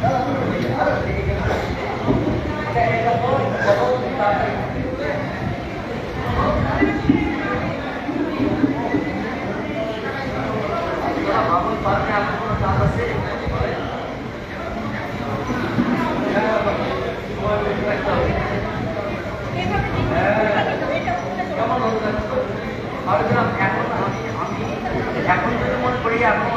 এখন যদি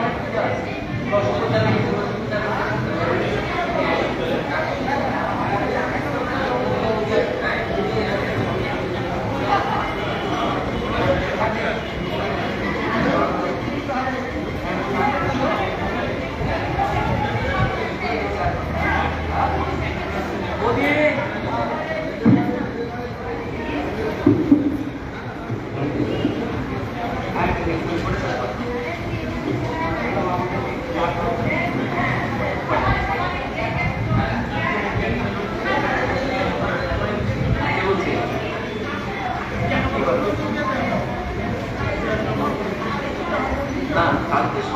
মনে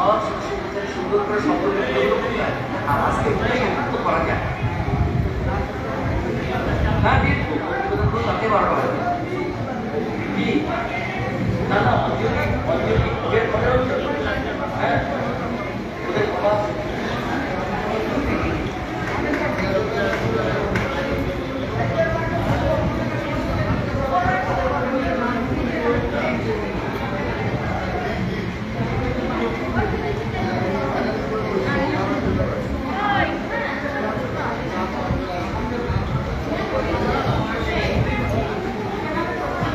কালকে সব সুন্দর করে সম্পর্ক আর আজকে মনে সম্পর্ক করা যায় হ্যাঁ দিয়ে দেবো প্রতিবেদন করুন তাতে বারো হবে কি না না অঞ্জলি অঞ্জলি বের করে হ্যাঁ ওদের কথা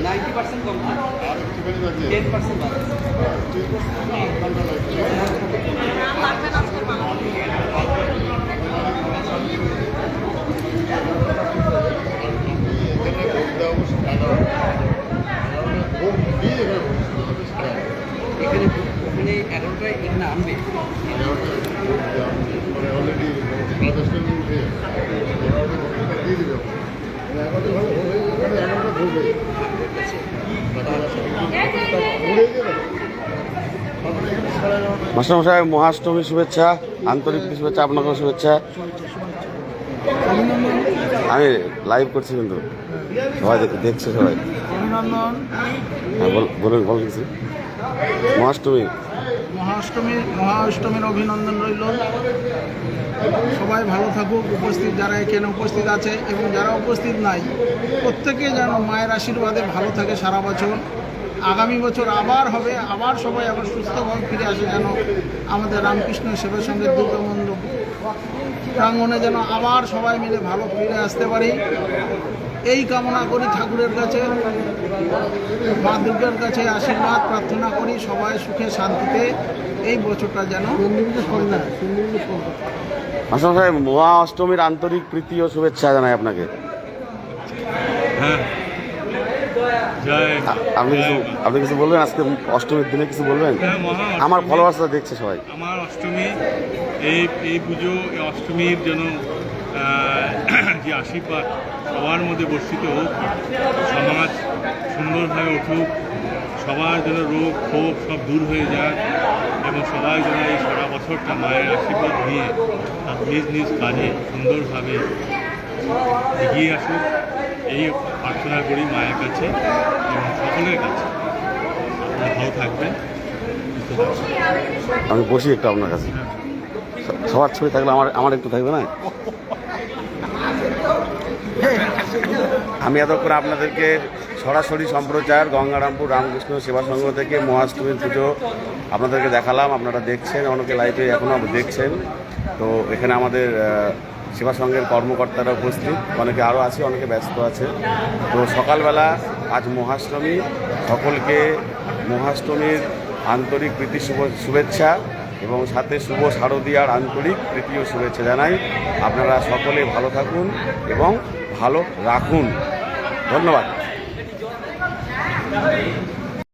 নাইনটি পার্সেন্ট কম আর টেন পার্সেন্ট এখানে দিয়ে ওখানে এগারোটায় এখানে আনবে মানে অলরেডি সাড়ে দশটার এগারোটা ভোটটা দিয়ে দিবে মাস্টারমশাই মহাষ্টমীর শুভেচ্ছা, আন্তরিক শুভেচ্ছা, আপনাকেও শুভেচ্ছা। আমি লাইভ করছি কিন্তু। সবাই দেখ- দেখছে সবাই। হ্যাঁ বলুন, বল কিছু। মহাষ্টমী। মহাষ্টমী, মহাষ্টমীর অভিনন্দন রইল। সবাই ভালো থাকুক, উপস্থিত যারা এখানে উপস্থিত আছে এবং যারা উপস্থিত নাই, প্রত্যেকে যেন মায়ের আশীর্বাদে ভালো থাকে সারা বছর। আগামী বছর আবার হবে, আবার সবাই আবার সুস্থভাবে ফিরে আসে যেন আমাদের রামকৃষ্ণ সেবা সঙ্গে দুর্গা দুর্গামন্দ প্রাঙ্গণে যেন আবার সবাই মিলে ভালো ফিরে আসতে পারি। এই কামনা করি ঠাকুরের কাছে মা দুর্গার কাছে আশীর্বাদ প্রার্থনা করি সবাই সুখে শান্তিতে এই বছরটা যেন মাস্টারমশাই মহাষ্টমীর আন্তরিক প্রীতি ও শুভেচ্ছা জানাই আপনাকে। আ- আপনি কিছু আপনি কিছু বলবেন? আজকে অষ্টমীর দিনে কিছু বলবেন? হ্যাঁ, আমার ফলোয়ার্সরা দেখছে সবাই। আমার অষ্টমী এই এই পুজো এই অষ্টমীর যেন যে আশীর্বাদ সবার মধ্যে বর্ষিত হোক সমাজ সুন্দরভাবে উঠুক সবার যেন রোগ ক্ষোভ সব দূর হয়ে যাক এবং সবাই যেন এই সারা বছরটা মায়ের আশীর্বাদ নিয়ে তার নিজ নিজ কাজে সুন্দরভাবে এগিয়ে আসুক। এই প্রার্থনা করি মায়ের কাছে এবং সকলের কাছে। আপনারা ভালো থাকবেন আমি বসি একটু আপনার কাছে। সবার ছবি থাকলে আমার আমার একটু থাকবে না? আমি এতক্ষণ আপনাদেরকে সরাসরি সম্প্রচার গঙ্গারামপুর রামকৃষ্ণ সেবা সংঘ থেকে মহাষ্টমীর পুজো আপনাদেরকে দেখালাম। আপনারা দেখছেন অনেকে লাইভে এখনও দেখছেন। তো এখানে আমাদের সেবা সংঘের কর্মকর্তারা উপস্থিত। অনেকে আরও আছে, অনেকে ব্যস্ত আছে। তো সকালবেলা আজ মহাষ্টমী, সকলকে মহাষ্টমীর আন্তরিক প্রীতি শুভ, শুভেচ্ছা এবং সাথে শুভ শারদীয়ার আন্তরিক প্রীতি ও শুভেচ্ছা জানাই। আপনারা সকলে ভালো থাকুন এবং ভালো রাখুন। ধন্যবাদ।